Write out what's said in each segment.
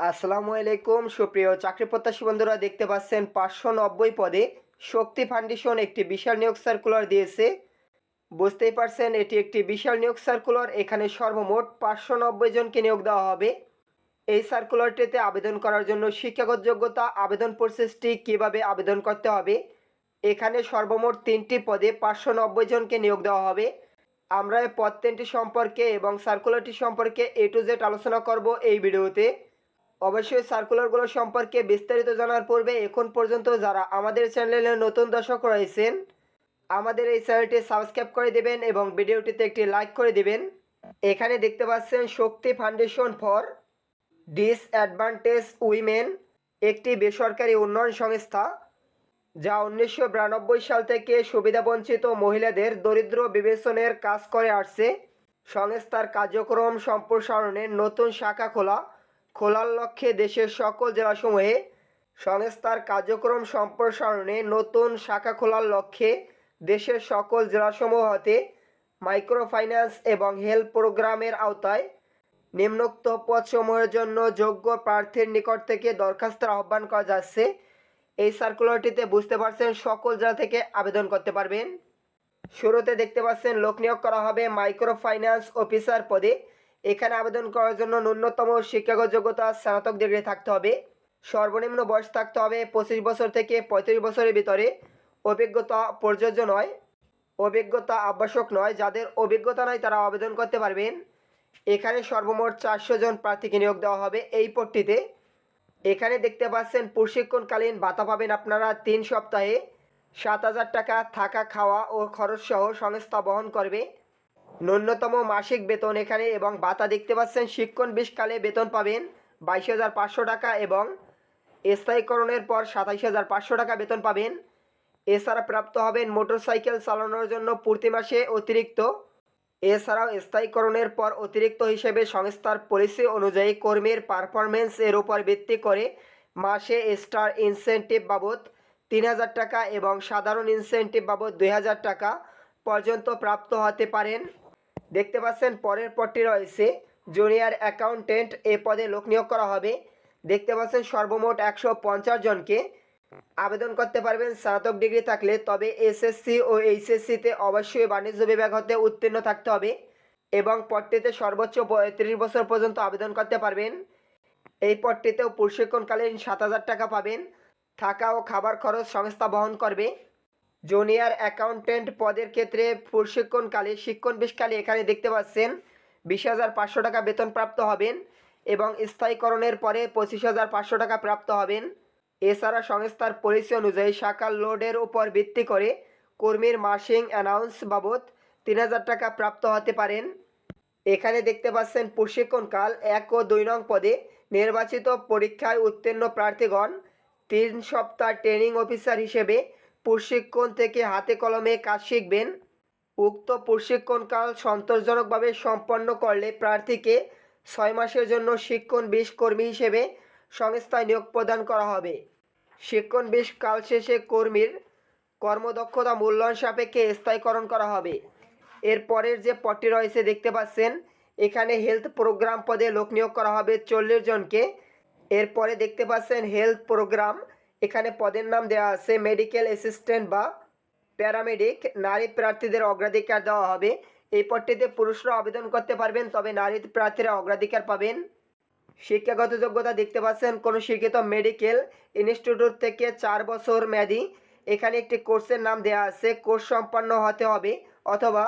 আসসালামু আলাইকুম, সুপ্রিয় চাকরি প্রত্যাশী বন্ধুরা, দেখতে পাচ্ছেন পাঁচশো নব্বই পদে শক্তি ফাউন্ডেশন একটি বিশাল নিয়োগ সার্কুলার দিয়েছে। বুঝতেই পারছেন, এটি একটি বিশাল নিয়োগ সার্কুলার এখানে সর্বমোট পাঁচশো নব্বই জনকে নিয়োগ দেওয়া হবে। এই সার্কুলারটিতে আবেদন করার জন্য শিক্ষাগত যোগ্যতা, আবেদন প্রসেসটি কীভাবে আবেদন করতে হবে, এখানে সর্বমোট তিনটি পদে পাঁচশো নব্বই জনকে নিয়োগ দেওয়া হবে। আমরা এই পদ তিনটি সম্পর্কে এবং সার্কুলারটি সম্পর্কে এ টু জেড আলোচনা করব এই ভিডিওতে। অবশ্যই সার্কুলারগুলো সম্পর্কে বিস্তারিত জানার পূর্বে এখন পর্যন্ত যারা আমাদের চ্যানেলে নতুন দর্শক রয়েছেন, আমাদের এই চ্যানেলটি সাবস্ক্রাইব করে দেবেন এবং ভিডিওটিতে একটি লাইক করে দিবেন। এখানে দেখতে পাচ্ছেন Shakti Foundation for Disadvantage Women একটি বেসরকারি উন্নয়ন সংস্থা, যা উনিশশো বিরানব্বই সাল থেকে সুবিধাবঞ্চিত মহিলাদের দরিদ্র বিবেচনের কাজ করে আসছে। সংস্থার কার্যক্রম সম্প্রসারণের নতুন শাখা খোলা খোলার লক্ষ্যে দেশের সকল জেলাসমূহে সংস্থার কার্যক্রম সম্প্রসারণে নতুন শাখা খোলার লক্ষ্যে দেশের সকল জেলাসমূহ হতে মাইক্রোফাইন্যান্স এবং হেল্প প্রোগ্রামের আওতায় নিম্নোক্ত পদসমূহের জন্য যোগ্য প্রার্থীর নিকট থেকে দরখাস্তের আহ্বান করা যাচ্ছে। এই সার্কুলারটিতে বুঝতে পারছেন সকল জেলা থেকে আবেদন করতে পারবেন। শুরুতে দেখতে পাচ্ছেন লোক নিয়োগ করা হবে মাইক্রো ফাইন্যান্স অফিসার পদে। এখানে আবেদন করার জন্য ন্যূনতম শিক্ষাগত যোগ্যতা স্নাতক ডিগ্রি থাকতে হবে। সর্বনিম্ন বয়স থাকতে হবে পঁচিশ বছর থেকে পঁয়ত্রিশ বছরের ভিতরে। অভিজ্ঞতা প্রযোজ্য নয়, অভিজ্ঞতা আবশ্যক নয়, যাদের অভিজ্ঞতা নয় তারা আবেদন করতে পারবেন। এখানে সর্বমোট চারশো জন প্রার্থীকে নিয়োগ দেওয়া হবে এই পদটিতে। এখানে দেখতে পাচ্ছেন, প্রশিক্ষণকালীন ভাতা পাবেন আপনারা তিন সপ্তাহে। সাত হাজার টাকা থাকা, খাওয়া ও খরচসহ সংস্থা বহন করবে। ন্যূনতম মাসিক বেতন এখানে এবং ভাতা দেখতে পাচ্ছেন, শিক্ষণ বিষকালে বেতন পাবেন বাইশ হাজার পাঁচশো টাকা এবং স্থায়ীকরণের পর সাতাইশ হাজার পাঁচশো টাকা বেতন পাবেন। এছাড়া প্রাপ্ত হবেন মোটরসাইকেল চালানোর জন্য প্রতি মাসে অতিরিক্ত। এছাড়াও স্থায়ীকরণের পর অতিরিক্ত হিসেবে সংস্থার পলিসি অনুযায়ী কর্মীর পারফরমেন্স এর উপর ভিত্তি করে মাসে স্টার ইনসেন্টিভ বাবদ তিন হাজার টাকা এবং সাধারণ ইনসেন্টিভ বাবদ দুই হাজার টাকা পর্যন্ত প্রাপ্ত হতে পারেন। দেখতে পাচ্ছেন, পরের পদটি রয়েছে জুনিয়র অ্যাকাউন্টেন্ট, এ পদে লোক নিয়োগ করা হবে। দেখতে পাচ্ছেন, সর্বমোট একশো পঞ্চাশ জনকে আবেদন করতে পারবেন। স্নাতক ডিগ্রি থাকলে, তবে এসএসসি ও এইচএসসিতে অবশ্যই বাণিজ্য বিভাগ হতে উত্তীর্ণ থাকতে হবে এবং পদটিতে সর্বোচ্চ পঁয়ত্রিশ বছর পর্যন্ত আবেদন করতে পারবেন। এই পদটিতেও প্রশিক্ষণকালীন সাত হাজার টাকা পাবেন। থাকা ও খাবার খরচ সংস্থা বহন করবে। জুনিয়র অ্যাকাউন্টেন্ট পদের ক্ষেত্রে প্রশিক্ষণকালে শিক্ষণ বিষকালে এখানে দেখতে পাচ্ছেন, বিশ হাজার পাঁচশো টাকা বেতন প্রাপ্ত হবেন এবং স্থায়ীকরণের পরে পঁচিশ হাজার পাঁচশো টাকা প্রাপ্ত হবেন। এছাড়া সংস্থার পলিসি অনুযায়ী শাখার লোডের উপর ভিত্তি করে কর্মীর মাসিং অ্যানাউন্স বাবদ তিন হাজার টাকা প্রাপ্ত হতে পারেন। এখানে দেখতে পাচ্ছেন প্রশিক্ষণকাল এক ও দুই নং পদে নির্বাচিত পরীক্ষায় উত্তীর্ণ প্রার্থীগণ তিন সপ্তাহ ট্রেনিং অফিসার হিসেবে প্রশিক্ষণ থেকে হাতে কলমে কাজ শিখবেন। উক্ত প্রশিক্ষণকাল সন্তোষজনকভাবে সম্পন্ন করলে প্রার্থীকে ছয় মাসের জন্য শিক্ষণ বিষ কর্মী হিসেবে সংস্থায় নিয়োগ প্রদান করা হবে। শিক্ষণ বিষ কাল শেষে কর্মীর কর্মদক্ষতা মূল্যায়ন সাপেক্ষে স্থায়ীকরণ করা হবে। এর পরের যে পদটি রয়েছে দেখতে পাচ্ছেন, এখানে হেলথ প্রোগ্রাম পদে লোক নিয়োগ করা হবে চল্লিশ জনকে। এরপরে দেখতে পাচ্ছেন, হেলথ প্রোগ্রাম এখানে পদের নাম দেওয়া আছে মেডিকেল অ্যাসিস্ট্যান্ট বা প্যারামেডিক নারী প্রার্থীদের অগ্রাধিকার দেওয়া হবে। এই পদটিতে পুরুষরা আবেদন করতে পারবেন, তবে নারী প্রার্থীরা অগ্রাধিকার পাবেন। শিক্ষাগত যোগ্যতা দেখতে পাচ্ছেন, কোনো শিক্ষিত মেডিকেল ইনস্টিটিউট থেকে চার বছর মেয়াদি। এখানে একটি কোর্সের নাম দেওয়া আছে, কোর্স সম্পন্ন হতে হবে অথবা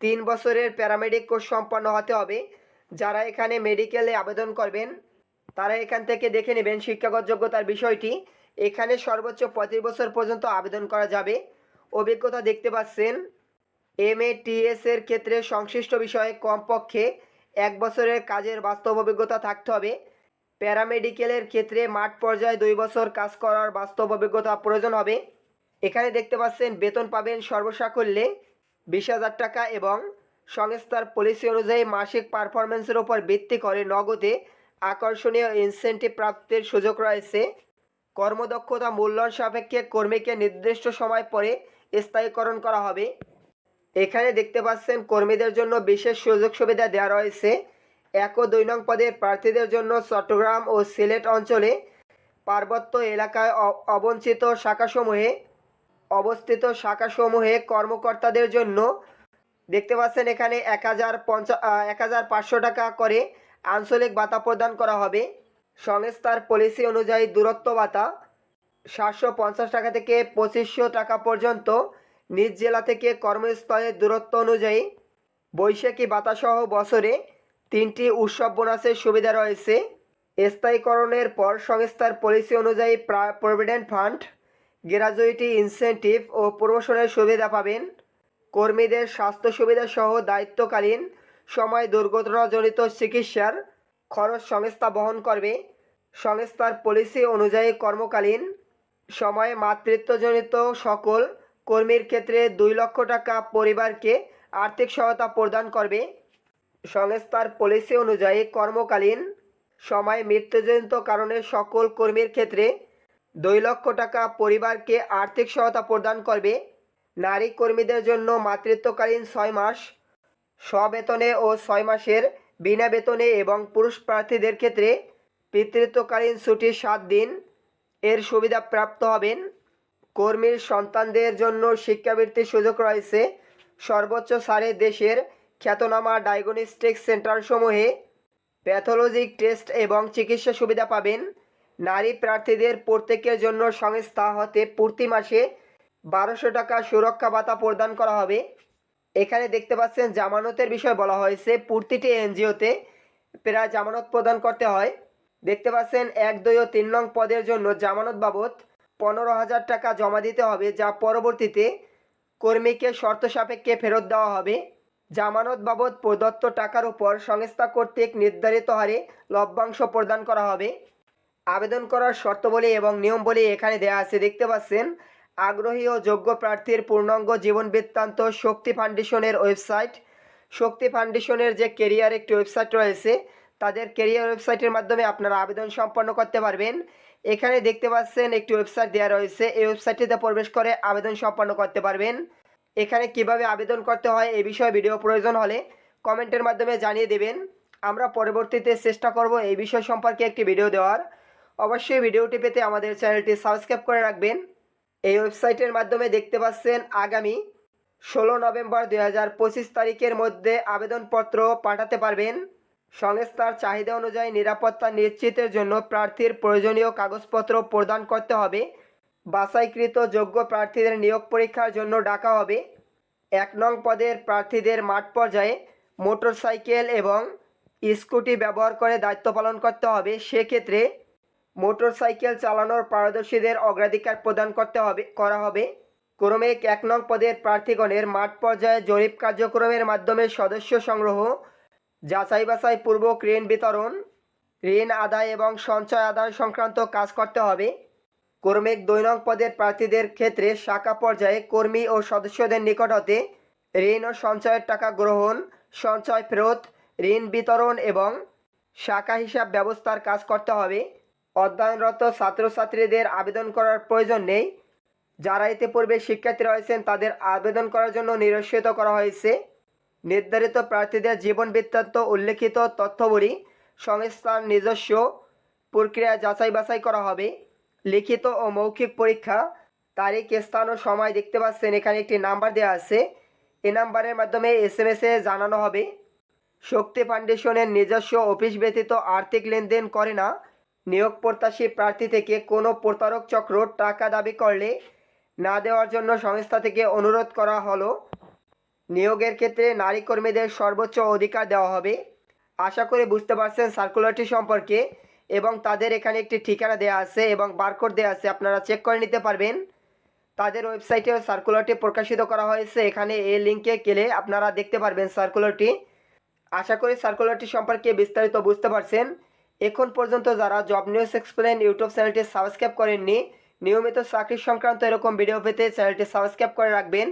তিন বছরের প্যারামেডিক কোর্স সম্পন্ন হতে হবে। যারা এখানে মেডিকেলে আবেদন করবেন, তারা এখান থেকে দেখে নেবেন শিক্ষাগত যোগ্যতার বিষয়টি। এখানে সর্বোচ্চ পঁয়ত্রিশ বছর পর্যন্ত আবেদন করা যাবে। অভিজ্ঞতা দেখতে পাচ্ছেন এম এর ক্ষেত্রে সংশ্লিষ্ট বিষয়ে কমপক্ষে এক বছরের কাজের বাস্তব অভিজ্ঞতা থাকতে হবে। প্যারামেডিকেলের ক্ষেত্রে মাঠ পর্যায়ে দুই বছর কাজ করার বাস্তব অভিজ্ঞতা প্রয়োজন হবে। এখানে দেখতে পাচ্ছেন, বেতন পাবেন সর্বসাকল্যে বিশ হাজার টাকা এবং সংস্থার পলিসি অনুযায়ী মাসিক পারফরমেন্সের ওপর ভিত্তি করে নগদে আকর্ষণীয় ইনসেন্টিভ প্রাপ্তির সুযোগ রয়েছে। কর্মদক্ষতা মূল্যায়ন সাপেক্ষে কর্মীকে নির্দিষ্ট সময় পরে স্থায়ীকরণ করা হবে। এখানে দেখতে পাচ্ছেন, কর্মীদের জন্য বিশেষ সুযোগ সুবিধা দেওয়া রয়েছে। এক ও দুই নং পদের প্রার্থীদের জন্য চট্টগ্রাম ও সিলেট অঞ্চলে পার্বত্য এলাকায় অবঞ্চিত শাখাসমূহে, অবস্থিত শাখাসমূহে কর্মকর্তাদের জন্য দেখতে পাচ্ছেন, এখানে এক হাজার পঞ্চা এক হাজার পাঁচশো টাকা করে আঞ্চলিক ভাতা প্রদান করা হবে। সংস্থার পলিসি অনুযায়ী দূরত্ব ভাতা সাতশো পঞ্চাশ টাকা থেকে পঁচিশশো টাকা পর্যন্ত। নিজ জেলা থেকে কর্মস্থলের দূরত্ব অনুযায়ী বৈশাখী ভাতাসহ বছরে তিনটি উৎসব বোনাসের সুবিধা রয়েছে। স্থায়ীকরণের পর সংস্থার পলিসি অনুযায়ী প্রভিডেন্ট ফান্ড গ্র্যাজুইটি ইনসেন্টিভ ও প্রমোশনের সুবিধা পাবেন। কর্মীদের স্বাস্থ্য সুবিধা সহ দায়িত্বকালীন সময় দুর্ঘটনাজনিত চিকিৎসার খরচ সংস্থা বহন করবে। সংস্থার পলিসি অনুযায়ী কর্মকালীন সময়ে মাতৃত্বজনিত সকল কর্মীর ক্ষেত্রে দুই লক্ষ টাকা পরিবারকে আর্থিক সহায়তা প্রদান করবে। সংস্থার পলিসি অনুযায়ী কর্মকালীন সময় মৃত্যুজনিত কারণে সকল কর্মীর ক্ষেত্রে দুই লক্ষ টাকা পরিবারকে আর্থিক সহায়তা প্রদান করবে। নারী কর্মীদের জন্য মাতৃত্বকালীন ছয় মাস স্ববেতনে ও ছয় মাসের বিনা বেতনে এবং পুরুষ প্রার্থীদের ক্ষেত্রে পিতৃত্বকালীন ছুটির সাত দিন এর সুবিধা প্রাপ্ত হবেন। কর্মীর সন্তানদের জন্য শিক্ষাবৃত্তির সুযোগ রয়েছে। সর্বোচ্চ সারে দেশের খ্যাতনামা ডায়াগনস্টিক সেন্টারসমূহে প্যাথোলজিক টেস্ট এবং চিকিৎসা সুবিধা পাবেন। নারী প্রার্থীদের প্রত্যেকের জন্য সংস্থা হতে প্রতি মাসে বারোশো টাকা সুরক্ষা ভাতা প্রদান করা হবে। এখানে দেখতে পাচ্ছেন, জামানতের বিষয় বলা হয়েছে। প্রতিটি এনজিওতে প্রায় জামানত প্রদান করতে হয়। দেখতে পাচ্ছেন, এক, দুই ও তিন নং পদের জন্য জামানত বাবদ পনেরো হাজার টাকা জমা দিতে হবে, যা পরবর্তীতে কর্মীকে শর্ত সাপেক্ষে ফেরত দেওয়া হবে। জামানত বাবদ প্রদত্ত টাকার উপর সংস্থা কর্তৃক নির্ধারিত হারে লভ্যাংশ প্রদান করা হবে। আবেদন করার শর্তাবলী এবং নিয়মবলী এখানে দেওয়া আছে। দেখতে পাচ্ছেন আগ্রহী ও যোগ্য প্রার্থীর পূর্ণাঙ্গ জীবন বৃত্তান্ত শক্তি ফাউন্ডেশনের ওয়েবসাইট। শক্তি ফাউন্ডেশনের যে কেরিয়ার একটি ওয়েবসাইট রয়েছে, তাদের কেরিয়ার ওয়েবসাইটের মাধ্যমে আপনারা আবেদন সম্পন্ন করতে পারবেন। এখানে দেখতে পাচ্ছেন একটি ওয়েবসাইট দেওয়া রয়েছে, এই ওয়েবসাইটটিতে প্রবেশ করে আবেদন সম্পন্ন করতে পারবেন। এখানে কীভাবে আবেদন করতে হয় এই বিষয়ে ভিডিও প্রয়োজন হলে কমেন্টের মাধ্যমে জানিয়ে দেবেন। আমরা পরবর্তীতে চেষ্টা করব এই বিষয় সম্পর্কে একটি ভিডিও দেওয়ার। অবশ্যই ভিডিওটি পেতে আমাদের চ্যানেলটি সাবস্ক্রাইব করে রাখবেন। এই ওয়েবসাইটের মাধ্যমে দেখতে পাচ্ছেন আগামী ষোলো নভেম্বর দুই হাজার পঁচিশ তারিখের মধ্যে আবেদনপত্র পাঠাতে পারবেন। সংস্থার চাহিদা অনুযায়ী নিরাপত্তা নিশ্চিতের জন্য প্রার্থীর প্রয়োজনীয় কাগজপত্র প্রদান করতে হবে। বাছাইকৃত যোগ্য প্রার্থীদের নিয়োগ পরীক্ষার জন্য ডাকা হবে। এক নং পদের প্রার্থীদের মাঠ পর্যায়ে মোটরসাইকেল এবং স্কুটি ব্যবহার করে দায়িত্ব পালন করতে হবে। সেক্ষেত্রে মোটরসাইকেল চালানোর পারদর্শীদের অগ্রাধিকার প্রদান করতে হবে, করা হবে। ক্রমিক এক নং পদের প্রার্থীগণের মাঠ পর্যায়ে জরিপ কার্যক্রমের মাধ্যমে সদস্য সংগ্রহ যাচাই বাছাই পূর্বক ঋণ বিতরণ, ঋণ আদায় এবং সঞ্চয় আদায় সংক্রান্ত কাজ করতে হবে। ক্রমিক দুই নং পদের প্রার্থীদের ক্ষেত্রে শাখা পর্যায়ে কর্মী ও সদস্যদের নিকট হতে ঋণ ও সঞ্চয়ের টাকা গ্রহণ, সঞ্চয় ফেরত, ঋণ বিতরণ এবং শাখা হিসাব ব্যবস্থার কাজ করতে হবে। অধ্যয়নরত ছাত্রছাত্রীদের আবেদন করার প্রয়োজন নেই। যারা এতে পূর্বে শিক্ষার্থী রয়েছেন, তাদের আবেদন করার জন্য নিরস্বিত করা হয়েছে। নির্ধারিত প্রার্থীদের জীবন বৃত্তান্ত, উল্লেখিত তথ্যবলী, সংস্থার নিজস্ব প্রক্রিয়া যাচাই বাছাই করা হবে। লিখিত ও মৌখিক পরীক্ষা, তারিখ, স্থান ও সময় দেখতে পাচ্ছেন, এখানে একটি নাম্বার দেওয়া আছে। এই নাম্বারের মাধ্যমে এস এম এসে জানানো হবে। শক্তি ফাউন্ডেশনের নিজস্ব অফিস ব্যতীত আর্থিক লেনদেন করে না। নিয়োগ প্রত্যাশী প্রার্থী থেকে কোনো প্রতারক চক্র টাকা দাবি করলে না দেওয়ার জন্য সংস্থা থেকে অনুরোধ করা হলো। নিয়োগের ক্ষেত্রে নারী কর্মীদের সর্বোচ্চ অধিকার দেওয়া হবে। আশা করি বুঝতে পারছেন সার্কুলারটি সম্পর্কে এবং তাদের এখানে একটি ঠিকানা দেওয়া আছে এবং বারকোড দেওয়া আছে, আপনারা চেক করে নিতে পারবেন। তাদের ওয়েবসাইটেও সার্কুলারটি প্রকাশিত করা হয়েছে, এখানে এই লিঙ্কে গেলে আপনারা দেখতে পারবেন সার্কুলারটি। আশা করি সার্কুলারটি সম্পর্কে বিস্তারিত বুঝতে পারছেন। এখন পর্যন্ত যারা জব নিউজ এক্সপ্লেন ইউটিউব চ্যানেলটি সাবস্ক্রাইব করেননি, নিয়মিত চাকরি সংক্রান্ত এরকম ভিডিও পেতে চ্যানেলটি সাবস্ক্রাইব করে রাখবেন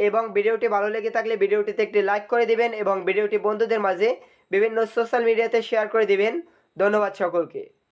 এবং ভিডিওটি ভালো লেগে থাকলে ভিডিওটিতে একটি লাইক করে দিবেন এবং ভিডিওটি বন্ধুদের মাঝে বিভিন্ন সোশ্যাল মিডিয়াতে শেয়ার করে দিবেন। ধন্যবাদ সকলকে।